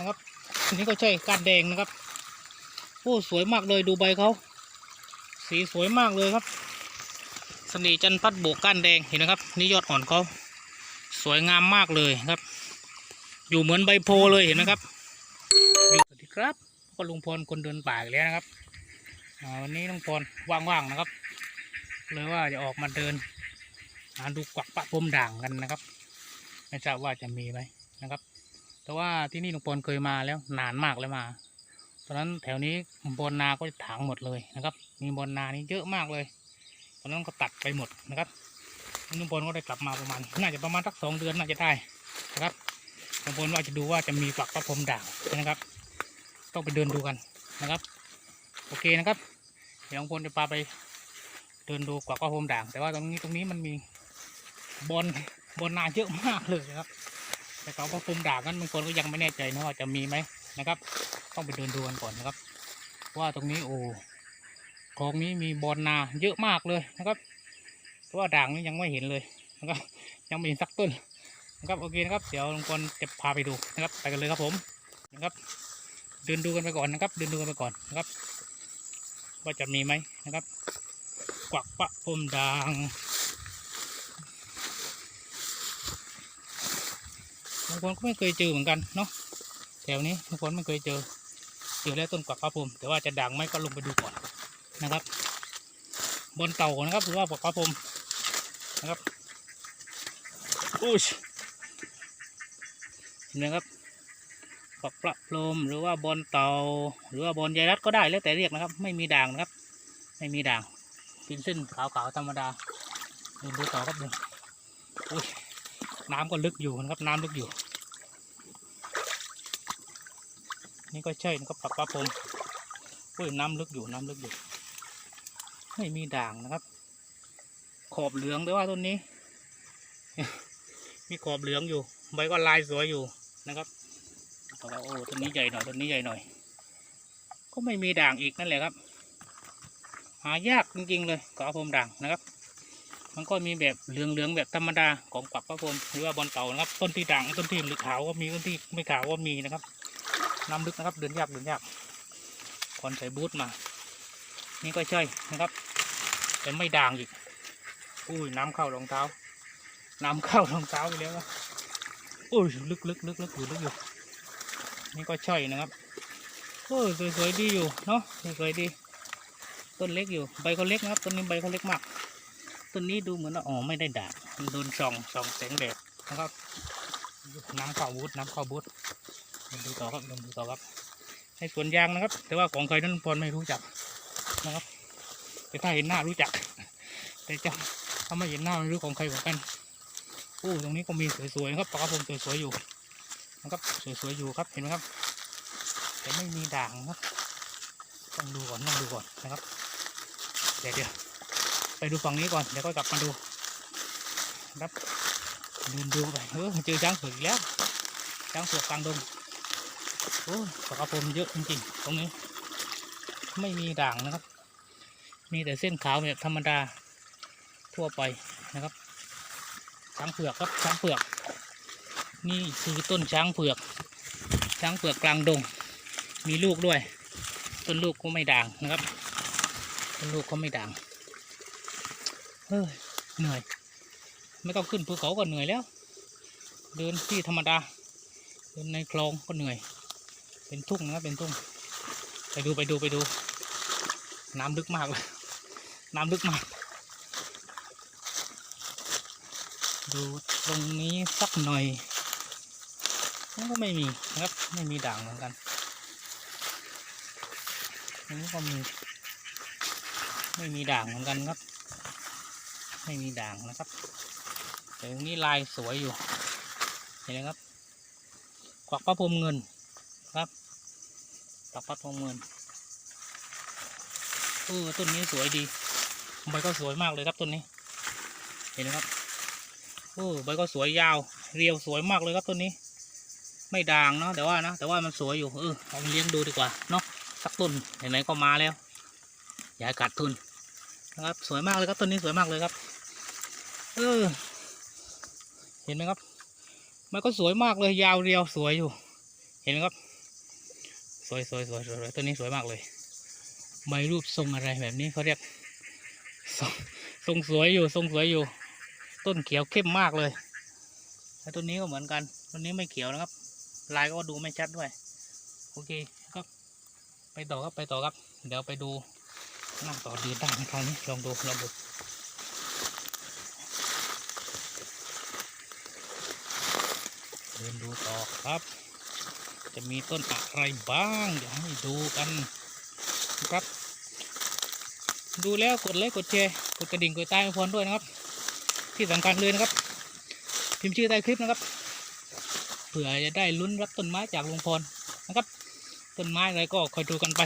นะครับ อันนี้ก็ใช่ก้านแดงนะครับโอ้สวยมากเลยดูใบเขาสีสวยมากเลยครับสน่ห์จันพัดโบกก้านแดงเห็นนะครับนี่ยอดอ่อนเขาสวยงามมากเลยครับ อยู่เหมือนใบโพเลยเห็นไหมครับสวัสดีครับก็ลุงพลคนเดินป่าอีกแล้วนะครับวันนี้ลุงพลว่างๆนะครับ เลยว่าจะออกมาเดินหาดูกวักปะพรมด่างกันนะครับ ไม่ทราบว่าจะมีไหมนะครับ แต่ว่าที่นี่ลุงพลเคยมาแล้วนานมากแล้วมาตอนนั้นแถวนี้บอนนาก็ถางหมดเลยนะครับ มีบอนนานี้เยอะมากเลย ตอนนั้นก็ตัดไปหมดนะครับลุงพลก็ได้กลับมาประมาณน่าจะประมาณสักสองเดือนน่าจะได้นะครับลุงพลว่าจะดูว่าจะมีฝักประพรมด่างนะครับ ต้องไปเดินดูกันนะครับ โอเคนะครับ เดี๋ยวลุงพลจะพาไปเดินดูกวักประพรมด่าง แต่ว่าตรงนี้ตรงนี้มันมีบอนบอนนาเยอะมากเลยนะครับ แต่เขาประพรมด่างนั้นบางคนก็ยังไม่แน่ใจนะว่าจะมีไหมนะครับ ต้องไปเดินดูกันก่อนนะครับ ว่าตรงนี้โอ้คลองนี้มีบอนนาเยอะมากเลยนะครับแต่ว่าด่างนี้ยังไม่เห็นเลยนะครับ ยังไม่เห็นสักต้นนะครับโอเคนะครับเดี๋ยวลุงพลจะพาไปดูนะครับ ไปกันเลยครับผมนะครับ เดินดูกันไปก่อนนะครับเดินดูกันไปก่อนนะครับ ว่าจะมีไหมนะครับ กวักปะพรมด่าง บางคนก็ไม่เคยเจอเหมือนกันเนาะแถวนี้บางคนไม่เคยเจอเจอแล้วต้นกวักปะพรมแต่ว่าจะด่างไหมก็ลงไปดูก่อนนะครับ บนเต่านะครับหรือว่ากวักปะพรมนะครับอุ้ยเห็นไหมครับกวักปะพรมหรือว่าบอลเต่า หรือว่าบอลยายรัดก็ได้แล้วแต่เรียกนะครับ ไม่มีด่างนะครับ ไม่มีด่างเป็นเส้นขาวๆธรรมดาเดินดูต่อครับเดินอุ้ย น้ำก็ลึกอยู่นะครับ น้ำลึกอยู่ นี่ก็ใช่นะครับปรับปลาพรมอุ้ยน้ำลึกอยู่น้ำลึกอยู่ ไม่มีด่างนะครับ ขอบเหลืองแต่ว่าต้นนี้ มีขอบเหลืองอยู่ใบก็ลายสวยอยู่นะครับโอ้ต้นนี้ใหญ่หน่อยต้นนี้ใหญ่หน่อย ก็ไม่มีด่างอีกนั่นแหละครับ หายากจริงๆเลยกระพรมด่างนะครับ มันก็มีแบบเหลืองๆแบบธรรมดาของกวักพระพรมหรือว่าบอลเต่านะครับ ต้นที่ด่างต้นที่หรือขาวก็มีต้นที่ไม่ขาวก็มีนะครับน้ำลึกนะครับเดินยากเดินยากคอนใส่บูทมา นี่ก็ใช่นะครับแต่ไม่ด่างอีกอุ้ยน้ำเข้ารองเท้า น้ำเข้ารองเท้าไปแล้วอุ้ยลึกลึกลึกลึกอยู่ลึกอยู่นี่ก็ใช่นะครับโอ้ยสวยๆดีอยู่เนาะสวยๆดีต้นเล็กอยู่ใบเขาเล็กนะครับต้นนี้ใบเขาเล็กมาก ต้นนี้ดูเหมือนว่าอ๋อไม่ได้ด่างมันโดนส่องส่องแสงแดดนะครับน้ำข้าวบูทน้ำข้าวบูดดูต่อครับเดินดูต่อครับในสวนยางนะครับ แต่ว่าของใครนั้นพรไม่รู้จักนะครับ แต่ถ้าเห็นหน้ารู้จัก แต่จะถ้าไม่เห็นหน้าไม่รู้ของใครเหมือนกันโอ้ตรงนี้ก็มีสวยๆนะครับปลากระพงสวยๆอยู่นะครับสวยๆอยู่ครับเห็นไหมครับ แต่ไม่มีด่างนะครับต้องดูก่อนต้องดูก่อนนะครับเดี๋ยวเดี๋ยว ไปดูฝั่งนี้ก่อนเดี๋ยวก็กลับมาดูครับเดินดูไปเออเจอช้างเผือกอีกแล้วช้างเผือกกลางดงโอ้ยปลากระพงเยอะจริงๆตรงนี้ ไม่มีด่างนะครับ มีแต่เส้นขาวแบบธรรมดาทั่วไปนะครับ ช้างเผือกครับช้างเผือก นี่คือต้นช้างเผือก ช้างเผือกกลางดง มีลูกด้วย ต้นลูกก็ไม่ด่างนะครับ ต้นลูกก็ไม่ด่าง เฮ้ยเหนื่อย ไม่ต้องขึ้นภูเขาก็เหนื่อยแล้ว เดินที่ธรรมดา เดินในคลองก็เหนื่อย เป็นทุ่งนะเป็นทุ่ง ไปดูไปดูไปดู น้ำลึกมากเลย น้ำลึกมาก ดูตรงนี้สักหน่อยมันก็ไม่มีนะครับ ไม่มีด่างเหมือนกันอันนี้ก็มี ไม่มีด่างเหมือนกันครับ ไม่มีด่างนะครับ แต่ตรงนี้ลายสวยอยู่ เห็นไหมครับ กวักพระพรมเงินครับกวักพระพรมเงินเออต้นนี้สวยดี ใบก็สวยมากเลยครับต้นนี้ เห็นไหมครับโอ้ใบก็สวยยาว เรียวสวยมากเลยครับต้นนี้ ไม่ด่างเนาะแต่ว่านะแต่ว่ามันสวยอยู่เออเอาไปเลี้ยงดูดีกว่าเนาะสักต้นไหนๆก็มาแล้ว อย่าให้ขาดทุนนะครับสวยมากเลยครับต้นนี้สวยมากเลยครับ เออ เห็นไหมครับ มันก็สวยมากเลยยาวเรียวสวยอยู่ เห็นไหมครับ สวยสวยสวยสวยต้นนี้สวยมากเลยใบรูปทรงอะไรแบบนี้เขาเรียกทรงทรงสวยอยู่ทรงสวยอยู่ ต้นเขียวเข้มมากเลยแล้วต้นนี้ก็เหมือนกันต้นนี้ไม่เขียวนะครับ ลายก็ดูไม่ชัดด้วย โอเคครับ ไปต่อครับไปต่อครับ เดี๋ยวไปดูหน้าต่อดีด้านคราวนี้ลองดูลองดู เดินดูต่อครับ จะมีต้นอะไรบ้างเดี๋ยวให้ดูกันนะครับ ดูแล้วกดไลค์กดแชร์กดกระดิ่งกดใต้พรด้วยนะครับ ที่สำคัญเลยนะครับ พิมพ์ชื่อใต้คลิปนะครับเผื่อจะได้ลุ้นรับต้นไม้จากลุงพรนะครับ ต้นไม้อะไรก็คอยดูกันไป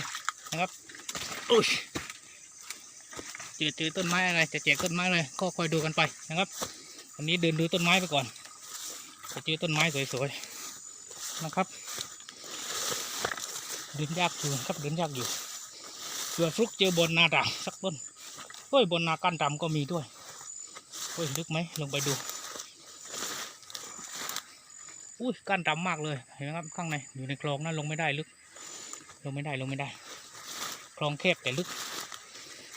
นะครับอุ้ยเจอเจอต้นไม้อะไรจะแจกต้นไม้อะไรก็คอยดูกันไปนะครับ วันนี้เดินดูต้นไม้ไปก่อน จะเจอต้นไม้สวยๆนะครับเดินยากอยู่ครับเดินยากอยู่เผื่อฟลุกเจอบนนาดำสักต้นเฮ้ยบนนากั้นดำก็มีด้วยเฮ้ยลึกไหมลงไปดูอุ้ยกั้นดำมากเลยเห็นไหมครับข้างในอยู่ในคลองนั้นลงไม่ได้ลึก ลงไม่ได้ลงไม่ได้ คลองแคบแต่ลึก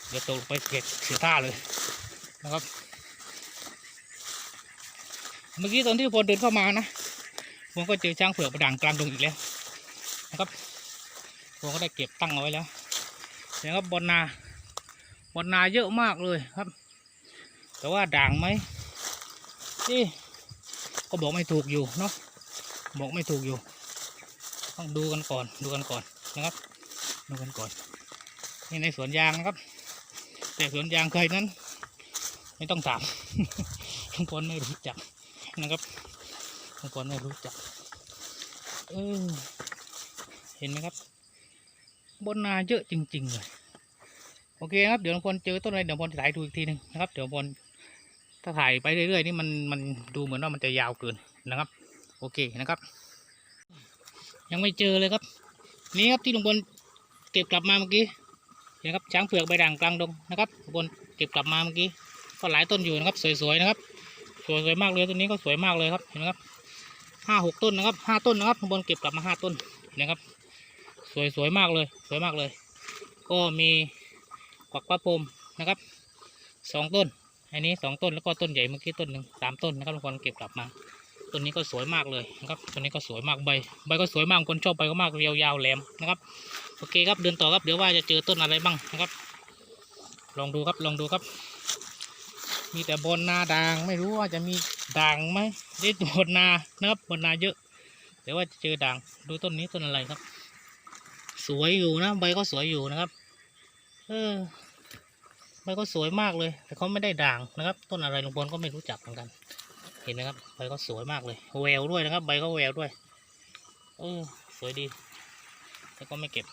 เดี๋ยวตกไปเก็บเสียท่าเลยนะครับ เมื่อกี้ตอนที่พลเดินเข้ามานะผมก็เจอช้างเผือกประด่างกลางดงอีกแล้วนะครับผมก็ได้เก็บตั้งเอาไว้แล้วเห็นครับบนนาบนนาเยอะมากเลยครับ แต่ว่าด่างไหมนี่ก็บอกไม่ถูกอยู่เนาะบอกไม่ถูกอยู่ ต้องดูกันก่อนดูกันก่อนนะครับ ดูกันก่อนนี่ในสวนยางนะครับ แต่สวนยางใครนั้น ไม่ต้องถามทุกคนไม่รู้จัก นะครับทุกคนไม่รู้จักเออเห็นไหมครับ บนนาเยอะจริง ๆ เลย โอเคครับ เดี๋ยวลุงพลเจอต้นอะไรเดี๋ยวพลจะถ่ายดูอีกทีหนึ่งนะครับ เดี๋ยวพลถ้าถ่ายไปเรื่อยๆนี่มันมันดูเหมือนว่ามันจะยาวเกินนะครับ โอเคนะครับ ยังไม่เจอเลยครับ นี่ครับที่ลุงพลเก็บกลับมาเมื่อกี้เห็นครับช้างเผือกใบด่างกลางดงนะครับลุงพลเก็บกลับมาเมื่อกี้ก็หลายต้นอยู่นะครับ สวยๆนะครับ สวยๆมากเลยต้นนี้ก็สวยมากเลยครับเห็นไหมครับห้าหกต้นนะครับห้าต้นนะครับลุงพลเก็บกลับมาห้าต้นนะครับ สวยๆมากเลย สวยมากเลย ก็มีกวักพระพรมนะครับสองต้นอันนี้สองต้นแล้วก็ต้นใหญ่เมื่อกี้ต้นหนึ่งสามต้นนะครับทุกคนเก็บกลับมาต้นนี้ก็สวยมากเลยนะครับต้นนี้ก็สวยมากใบ ใบก็สวยมากคนชอบใบก็มากยาวๆแหลมนะครับโอเคครับเดินต่อครับเดี๋ยวว่าจะเจอต้นอะไรบ้างนะครับ ลองดูครับลองดูครับ มีแต่บนนาด่างไม่รู้ว่าจะมีด่างไหมได้บนนานะครับบนนาเยอะเดี๋ยวว่าจะเจอด่างดูต้นนี้ต้นอะไรครับ สวยอยู่นะใบก็สวยอยู่นะครับ เออใบก็สวยมากเลย แต่เขาไม่ได้ด่างนะครับ ต้นอะไรลุงพลก็ไม่รู้จักเหมือนกัน เห็นไหมครับใบก็สวยมากเลยแววด้วยนะครับ ใบก็แววด้วยเออสวยดีแต่ก็ไม่เก็บ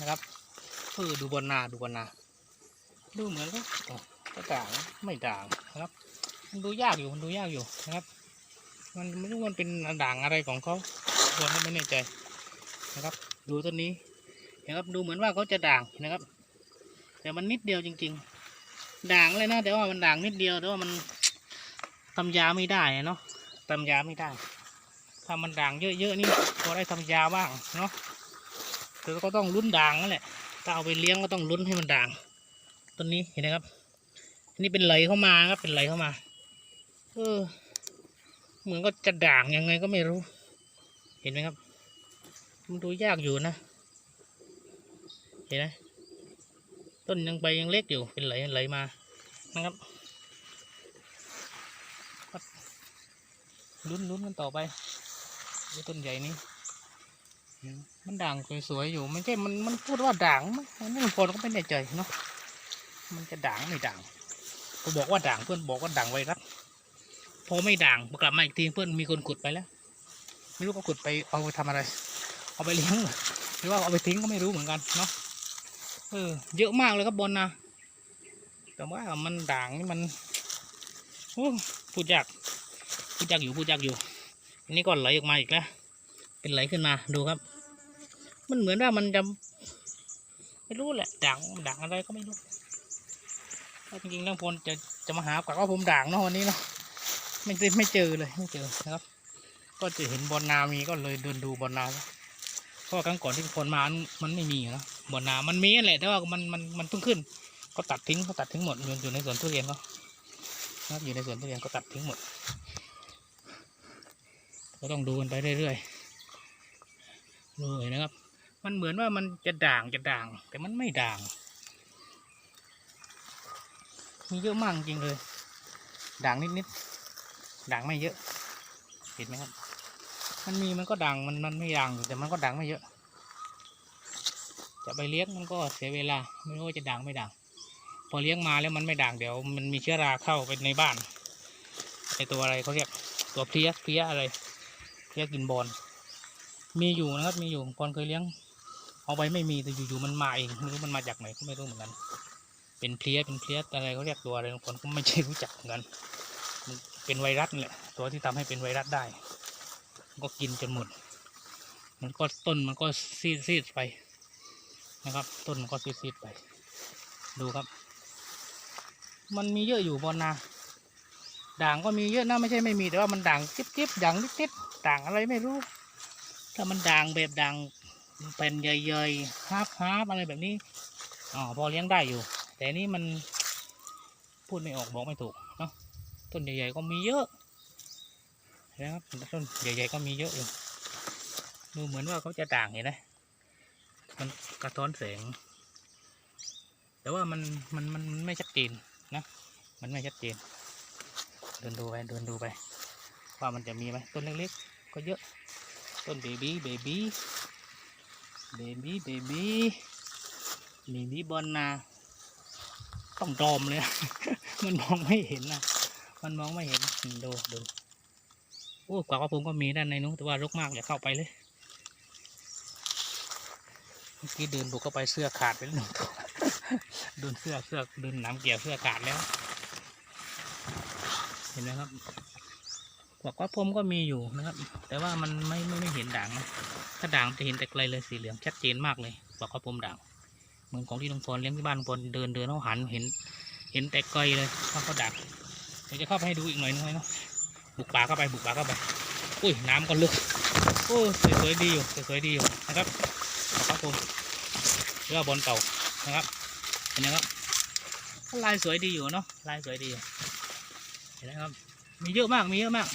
นะครับเออดูบนนาดูบนนา ดูเหมือนก็ก็ด่างไม่ด่างนะครับ มันดูยากอยู่มันดูยากอยู่นะครับ มันไม่รู้มันเป็นด่างอะไรของเขาเรก็ไม่แน่ใจนะครับ ดูต้นนี้นะครับดูเหมือนว่าเขาจะด่างนะครับ แต่มันนิดเดียวจริง ๆ ด่างเลยนะแต่ว่ามันด่างนิดเดียวแต่ว่ามันทำยาไม่ได้อะเนาะทำยาไม่ได้ถ้ามันด่างเยอะๆนี่พอได้ทำยาบ้างเนาะแต่ก็ต้องลุ้นด่างนั่นแหละถ้าเอาไปเลี้ยงก็ต้องลุ้นให้มันด่าง ต้นนี้เห็นไหมครับ อันนี้เป็นไหลเข้ามาครับ เป็นไหลเข้ามา เออ เหมือนก็จะด่างยังไงก็ไม่รู้ เห็นไหมครับ มันดูยากอยู่นะ เห็นไหมต้นยังใบยังเล็กอยู่ เป็นไหลไหลมา นะครับลุ้นลุ้นกันต่อไปดูต้นใหญ่นี้ มันด่างสวยๆอยู่ ไม่ใช่ มัน มันพูดว่าด่างมั้งอันนี่คนก็ไม่แน่ใจเนาะ มันจะด่างไม่ด่างผมบอกว่าด่างเพื่อนบอกว่าด่างไวรัสพอไม่ด่างกลับมาอีกทีเพื่อนมีคนขุดไปแล้ว ไม่รู้เขาขุดไปเอาไปทำอะไร เอาไปเลี้ยงหรือว่าเอาไปทิ้งก็ไม่รู้เหมือนกันเนาะเออเยอะมากเลยครับบนนะแต่ว่ามันด่างนี่มันโอ้พูดยากพูดยากอยู่พูดยากอยู่อันนี้ก็ไหลออกมาอีกแล้วเป็นไหลขึ้นมาดูครับ มันเหมือนว่ามันจะไม่รู้แหละด่างด่างอะไรก็ไม่รู้ จริงๆแล้วพลจะจะมาหากว่าผมด่างเนาะวันนี้เนาะไม่ได้ไม่เจอเลยไม่เจอนะครับ ก็จะเห็นบอลนามีก็เลยเดินดูบอลนาเพราะว่าครั้งก่อนที่คนมามันไม่มีเนะบอลนามันมีแหละแต่ว่ามันมันมันเพิ่งขึ้น ก็ตัดทิ้งก็ตัดทิ้งหมดอยู่อยู่ในสวนทุเรียนเขานะครับอยู่ในสวนทุเรียนก็ตัดทิ้งหมด ก็ต้องดูกันไปเรื่อยๆเลยนะครับ มันเหมือนว่ามันจะด่างจะด่าง แต่มันไม่ด่าง มีเยอะมากจริงเลย ด่างนิดๆด่างไม่เยอะ เห็นไหมครับ มันมีมันก็ด่างมันมันไม่ด่างอยู่แต่มันก็ด่างไม่เยอะ จะไปเลี้ยงมันก็เสียเวลา ไม่รู้ว่าจะด่างไม่ด่าง พอเลี้ยงมาแล้วมันไม่ด่างเดี๋ยว มันมีเชื้อราเข้าไปในบ้านไอตัวอะไรเขาเรียกตัวเพี้ยเพี้ยอะไรเพี้ยกินบอลมีอยู่นะครับมีอยู่ก่อนเคยเลี้ยง เอาไปไม่มีแต่อยู่ๆมันมาเองไม่รู้มันมาจากไหนก็ไม่รู้เหมือนกัน เป็นเพลี้ยเป็นเพลี้ยอะไรเขาเรียกตัวอะไรบางคนก็ไม่ใช่รู้จักเหมือนกันเป็นไวรัสแหละตัวที่ทำให้เป็นไวรัสได้ ก็กินจนหมด มันก็ต้นมันก็ซีดซีดไปนะครับ ต้นมันก็ซีดซีดไป ดูครับ มันมีเยอะอยู่บนนาด่างก็มีเยอะนะไม่ใช่ไม่มีแต่ว่ามันด่างจิ๊บจิ๊บด่างนิดนิดด่างอะไรไม่รู้ ถ้ามันด่างแบบด่างเป็นใหญ่ๆฮาร์ฟฮาร์ฟอะไรแบบนี้อ๋อพอเลี้ยงได้อยู่ แต่นี่มันพูดไม่ออกบอกไม่ถูกเนาะต้นใหญ่ๆก็มีเยอะนะครับต้นใหญ่ๆก็มีเยอะอยู่ดูเหมือนว่าเขาจะด่างเห็นไหมมันกระท้อนแสง แต่ว่ามันมันมันมันไม่ชัดเจนนะ มันไม่ชัดเจน เดินดูไปเดินดูไป ว่ามันจะมีไหมต้นเล็กๆ ก็เยอะ ต้นเบบี้เบบี้เบบี้เบบี้มีบีบอลนา ต้องดอมเลยมันมองไม่เห็นนะมันมองไม่เห็นดูดูโอ้กว่ากระผมก็มีด้านในนู้นแต่ว่ารกมากอย่าเข้าไปเลยเมื่อกี้เดินบุกเข้าไปเสื้อขาดไปแล้วหนึ่งตัวโดนเสื้อเสื้อโดนน้ำเกี่ยวเสื้อขาดแล้ว เห็นไหมครับกวักว่าพรมก็มีอยู่นะครับ แต่ว่ามันไม่ไม่ไม่เห็นด่างนะถ้าด่างจะเห็นแต่ไกลเลยสีเหลืองชัดเจนมากเลยกวักว่าพรมด่าง เหมือนของที่ลุงพลเลี้ยงที่บ้านลุงพลเดินเดินเขาหันเห็น เห็นแต่ไกลเลยว่าเขาด่างเดี๋ยวจะเข้าไปให้ดูอีกหน่อยนึงเนาะบุกป่าเข้าไปบุกป่าเข้าไป อุ้ยน้ำก็ลึกโอ้สวยๆดีอยู่สวยๆดีอยู่นะครับกวักว่าพรมเรือบอลเก่านะครับเห็นไหมครับลายสวยดีอยู่เนาะลายสวยดีอยู่เห็นไหมครับ มีเยอะมากมีเยอะมาก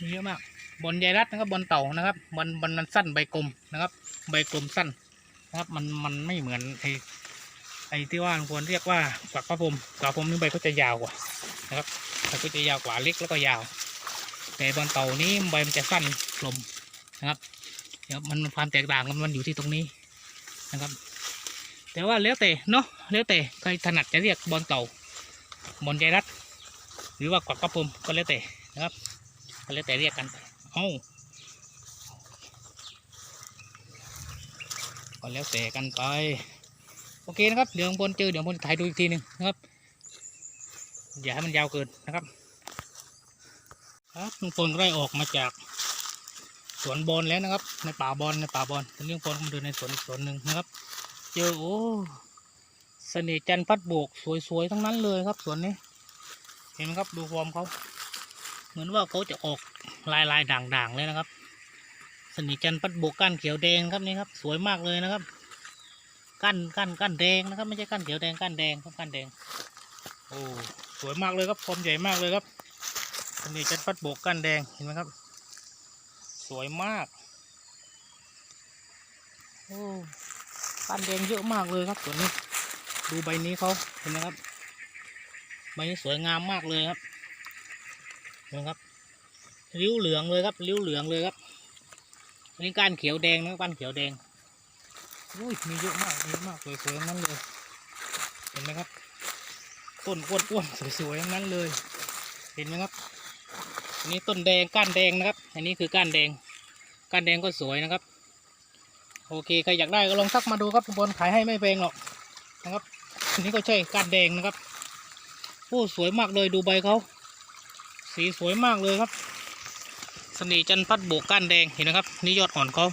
มีเยอะมากบอลใยรัดนะครับบอลเต่านะครับบอลบอลมันสั้นใบกลมนะครับ ใบกลมสั้น นะครับ มันมันไม่เหมือนไอไอที่ว่าควรเรียกว่าฝักพระพรหมฝักพระพมนี่ใบก็จะยาวกว่านะครับใบก็จะยาวกว่าเล็กแล้วก็ยาว แต่บอลเต่านี้ใบมันจะสั้นกลมนะครับนะครับมันความแตกต่างกันมันอยู่ที่ตรงนี้นะครับ แต่ว่าแล้วแต่เนาะแล้วแต่ใครถนัดจะเรียกบอลเต่าบอลใจรัดหรือว่ากวักกระพรมก็แล้วแต่นะครับก็แล้วแต่เรียกกันเอ้า แล้วแต่กันไป โอเคนะครับเดี๋ยวบนเจอเดี๋ยวบนถ่ายดูอีกทีหนึ่งนะครับ อย่าให้มันยาวเกินนะครับ ครับลุงพลก็ได้ออกมาจากสวนบอลแล้วนะครับ ในป่าบอลในป่าบอลตอนนี้ลุงพลก็มาเดินในสวนอีกสวนหนึ่งนะครับ เจอโอ้เสน่ห์จันทร์พัดโบกสวยๆทั้งนั้นเลยครับสวนนี้ เห็นไหมครับดูฟอร์มเขาเหมือนว่าเขาจะออกลายลายด่างๆเลยนะครับ สนิจันทร์พัดโบกก้านเขียวแดงครับนี่ครับสวยมากเลยนะครับก้านก้านก้านแดงนะครับ ไม่ใช่ก้านเขียวแดงก้านแดงครับก้านแดงโอ้สวยมากเลยครับฟอร์มใหญ่มากเลยครับสนิจันทร์พัดโบกก้านแดงเห็นไหมครับ สวยมากโอ้ก้านแดงเยอะมากเลยครับส่วนนี้ ดูใบนี้เขาเห็นไหมครับใบนี้สวยงามมากเลยครับเห็นไหมครับริ้วเหลืองเลยครับ ริ้วเหลืองเลยครับ อันนี้ก้านเขียวแดงนะก้านเขียวแดงอุ้ยมีเยอะมากเยอะมากสวยๆนั้นเลย เห็นไหมครับ ต้นอ้วนๆสวยๆนั้นเลย เห็นไหมครับ อันนี้ต้นแดงก้านแดงนะครับ อันนี้คือก้านแดง ก้านแดงก็สวยนะครับ โอเคใครอยากได้ก็ลองทักมาดูครับบนขายให้ไม่แพงหรอกนะครับ อันนี้ก็ใช่ก้านแดงนะครับโอ้สวยมากเลยดูใบเขา สีสวยมากเลยครับ สน่ห์จันพัดโบกก้านแดงเห็นนะครับ นี่ยอดอ่อนเขา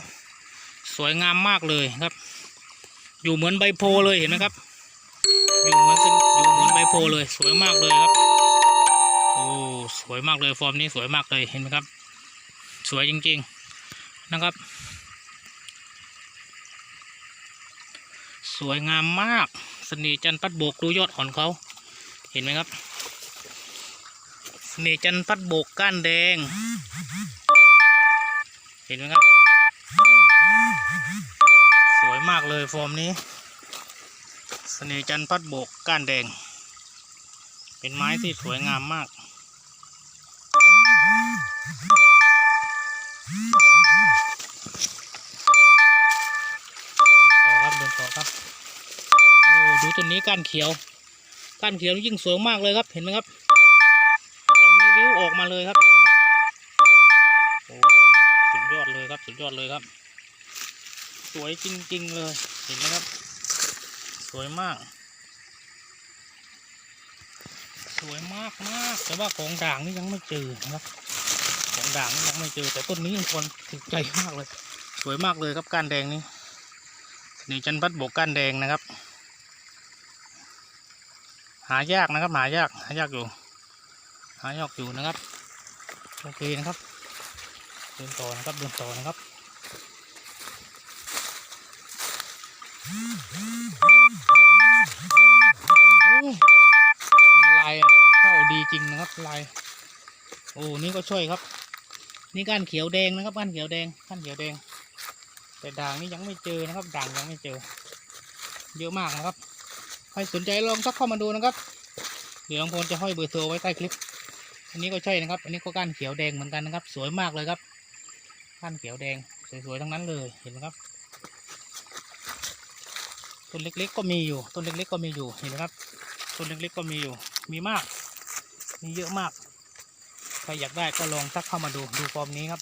สวยงามมากเลยครับ อยู่เหมือนใบโพเลยเห็นไหมครับ อยู่เหมือนอยู่เหมือนใบโพเลย สวยมากเลยครับ โอ้สวยมากเลยฟอร์มนี้สวยมากเลยเห็นไหมครับ สวยจริงๆนะครับ สวยงามมากสน่ห์จันพัดโบกดูยอดอ่อนเขาเห็นไหมครับเสน่ห์จันพัดโบกก้านแดง เห็นไหมครับ สวยมากเลยฟอร์มนี้เสน่ห์จันพัดโบกก้านแดง เป็นไม้ที่สวยงามมากเดินต่อครับเดินต่อครับ โอ้ดูต้นนี้ก้านเขียว ก้านเขียวยิ่งสวยมากเลยครับ เห็นไหมครับจะมีวิวออกมาเลยครับ ดยอดเลยครับ สวยจริงๆเลยเห็นไหมครับ สวยมาก สวยมากมากแต่ว่าของด่างนี่ยังไม่เจอนะครับ ของด่างนี่ยังไม่เจอ แต่ต้นนี้ยังควรถูกใจมากเลย สวยมากเลยครับก้านแดงนี่นี่จันพัดบกก้านแดงนะครับ หายากนะครับหายากหายากอยู่หายากอยู่นะครับโอเคนะครับเดินต่อนะครับเดินต่อนะครับ ริงนะครับลายโอ้นี่ก็ช่วยครับ นี่ก้านเขียวแดงนะครับก้านเขียวแดงก้านเขียวแดง แต่ด่างนี่ยังไม่เจอนะครับ ด่างยังไม่เจอ เยอะมากนะครับใครสนใจลองทักเข้ามาดูนะครับ เดี๋ยวหลวงพลจะห้อยเบอร์โทรไว้ใต้คลิป อันนี้ก็ใช่นะครับ อันนี้ก็ก้านเขียวแดงเหมือนกันนะครับ สวยมากเลยครับก้านเขียวแดงสวยๆทั้งนั้นเลยเห็นไหมครับต้นเล็กๆก็มีอยู่ ต้นเล็กๆก็มีอยู่ เห็นไหมครับ ต้นเล็กๆก็มีอยู่ มีมาก มีเยอะมาก ใครอยากได้ก็ลองทักเข้ามาดูดูฟอร์มนี้ครับ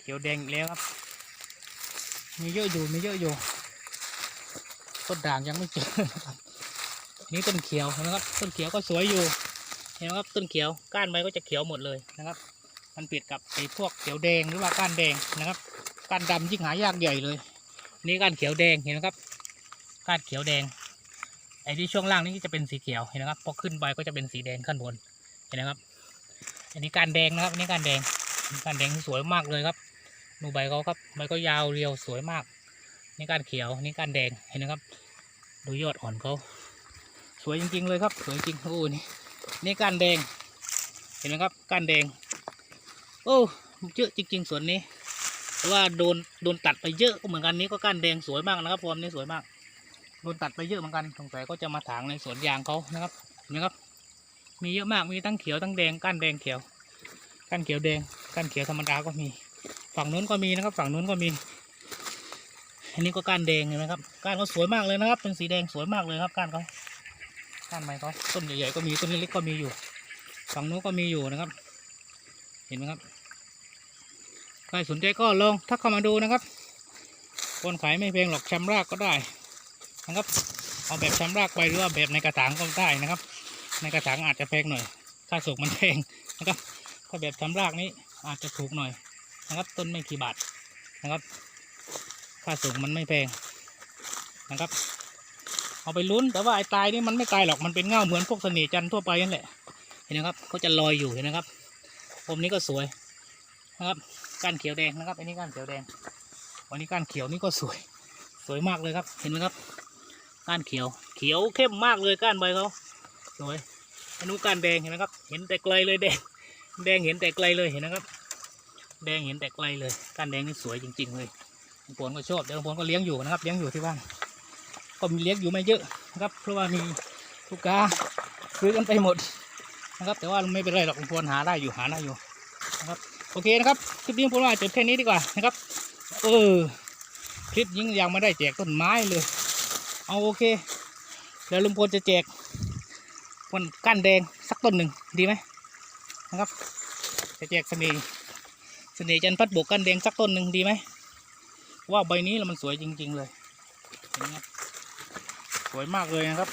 เขียวแดงอีกแล้วครับ มีเยอะอยู่มีเยอะอยู่ต้นด่างยังไม่เจอนะครับนี่ต้นเขียวนไหมครับ ต้นเขียวก็สวยอยู่เห็นไหมครับต้นเขียวก้านใบก็จะเขียวหมดเลยนะครับ มันเปรียบกับไอ้พวกเขียวแดงหรือว่าก้านแดงนะครับก้านดำยิ่งหายากใหญ่เลย นี่ก้านเขียวแดงเห็นไหมครับก้านเขียวแดง ไอ้ที่ช่วงล่างนี่จะเป็นสีเขียวเห็นไหมครับพอขึ้นใบก็จะเป็นสีแดงขั้นบนเห็นไหมครับ อันนี้ก้านแดงนะครับอันนี้ก้านแดงก้านแดงสวยมากเลยครับดูใบเขาครับใบก็ยาวเรียวสวยมาก นี่ก้านเขียวนี่ก้านแดงเห็นไหมครับ ดูยอดอ่อนเขาสวยจริง ๆ เลยครับ สวยจริงโอ้นี่นี่ก้านแดง เห็นไหมครับก้านแดง โอ้เยอะจริง ๆสวนนี้แต่ว่าโดนโดนตัดไปเยอะก็เหมือนกันนี้ก็ก้านแดงสวยมากนะครับฟอร์มนี้สวยมาก โดนตัดไปเยอะเหมือนกันสงสัยก็จะมาถางในสวนยางเขานะครับเนไหมครับ มีเยอะมากมีทั้งเขียวทั้งแดงก้านแดงเขียวก้านเขียวแดงก้านเขียวธรรมดาก็มี ฝั่งนู้นก็มีนะครับ ฝั่งนู้นก็มีอันนี้ก็ก้านแดงเห็นไหมครับก้านเขาสวยมากเลยนะครับ เป็นสีแดงสวยมากเลยครับก้านเขาก้านไม้เขาต้นใหญ่ๆก็มีต้นเล็กๆก็มีอยู่ ฝั่งนู้นก็มีอยู่นะครับ เห็นไหมครับใครสนใจก็ลองทักเข้ามาดูนะครับคนขายไม่แพงหรอกชำรากก็ได้ นะครับเอาแบบชำรากไปหรือว่าแบบในกระถางก็ได้นะครับ ในกระถางอาจจะแพงหน่อย ค่าส่งมันแพงนะครับถ้าแบบชำรากนี้อาจจะถูกหน่อยนะครับ ต้นไม่กี่บาทนะครับ ค่าส่งมันไม่แพงนะครับ เอาไปลุ้นแต่ว่าไอ้ตายนี่มันไม่ตายหรอกมันเป็นเง่าเหมือนพวกเสน่ห์จันท์ทั่วไปนั่นแหละเห็นไหมครับเขาจะลอยอยู่เห็นนะครับผมนี้ก็สวยนะครับก้านเขียวแดงนะครับอันนี้ก้านเขียวแดง วันนี้ก้านเขียวนี่ก็สวย สวยมากเลยครับเห็นไหมครับ ก้านเขียว เขียวเข้มมากเลยก้านใบเขาสวยอนนู้นก้านแดงเห็นไหมครับ เห็นแต่ไกลเลยแดง แดงเห็นแต่ไกลเลยเห็นนะครับ แดงเห็นแต่ไกลเลย ก้านแดงนี่สวยจริง ๆ เลยลุงพลก็ชอบเดี๋ยวลุงพลก็เลี้ยงอยู่นะครับ เลี้ยงอยู่ที่บ้าน ก็มีเลี้ยงอยู่ไม่เยอะนะครับ เพราะว่ามีลูกค้าซื้อกันไปหมดนะครับ แต่ว่าไม่เป็นไรหรอกลุงพลหาได้อยู่หาได้อยู่นะครับ โอเคนะครับ คลิปนี้ผมว่าจบแค่นี้ดีกว่านะครับ เออ คลิปยิ่งยังไม่ได้แจกต้นไม้เลย เอาโอเค แล้วลุงพลจะแจกวันก้านแดงสักต้นหนึ่งดีไหมนะครับ จะแจกเสน่ห์เสน่ห์จันพัดบกก้านแดงสักต้นหนึ่งดีไหมว่าใบนี้แล้วมันสวยจริง ๆ เลยเห็นไหมสวยมากเลยนะครับ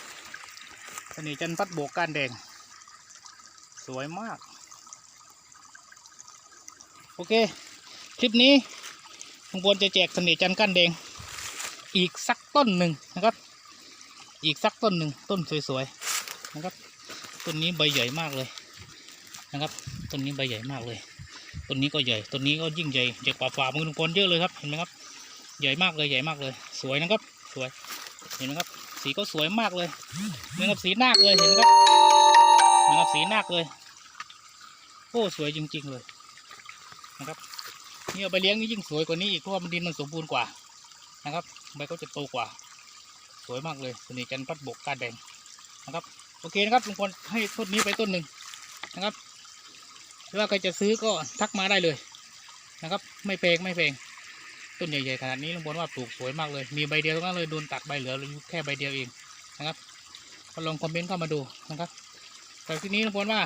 เสน่ห์จันพัดบกก้านแดง สวยมาก โอเค คลิปนี้ลุงพลจะแจกเสน่ห์จันก้านแดง อีกสักต้นหนึ่งนะครับ อีกสักต้นหนึ่งต้นสวยๆนะครับต้นนี้ใบใหญ่มากเลยนะครับต้นนี้ใบใหญ่มากเลยต้นนี้ก็ใหญ่ต้นนี้ก็ยิ่งใหญ่ใหญ่กว่าฝ่ามือลุงพลเยอะเลยครับเห็นไหมครับ ใหญ่มากเลยใหญ่มากเลย สวยนะครับสวยเห็นไหมครับ สีก็สวยมากเลยเหมือนกับสีนาคเลยเห็นไหมครับเหมือนกับสีนาคเลยโอ้สวยจริง ๆเลยนะครับนี่เอาไปเลี้ยงนี่ยิ่งสวยกว่านี้อีกเพราะว่ามันดินมันสมบูรณ์กว่า นะครับใบก็จะโตกว่า สวยมากเลยสนิทกันพัดบกกาดแดงนะครับโอเคนะครับลุงพลให้ต้นนี้ไปต้นหนึ่งนะครับหรือว่าใครจะซื้อก็ทักมาได้เลยนะครับ ไม่แพงไม่แพงต้นใหญ่ๆขนาดนี้ลุงพลว่าปลูกสวยมากเลย มีใบเดียวเท่านั้นเลยโดนตัดใบเหลืออยู่แค่ใบเดียวเองนะครับก็ลองคอมเมนต์เข้ามาดูนะครับแต่ทีนี้ลุงพลว่า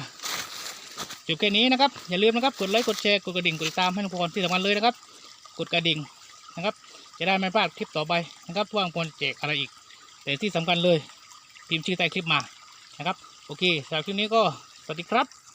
จบแค่นี้นะครับอย่าลืมนะครับกดไลค์กดแชร์กดกระดิ่งกดติดตามให้ลุงพลที่สำคัญเลยนะครับ กดกระดิ่งนะครับ จะได้ไม่พลาดคลิปต่อไปนะครับทว่างพลแจกอะไรอีก แต่ที่สำคัญเลย พิมพ์ชื่อใต้คลิปมานะครับ โอเคสำหรับคลิปนี้ก็สวัสดีครับ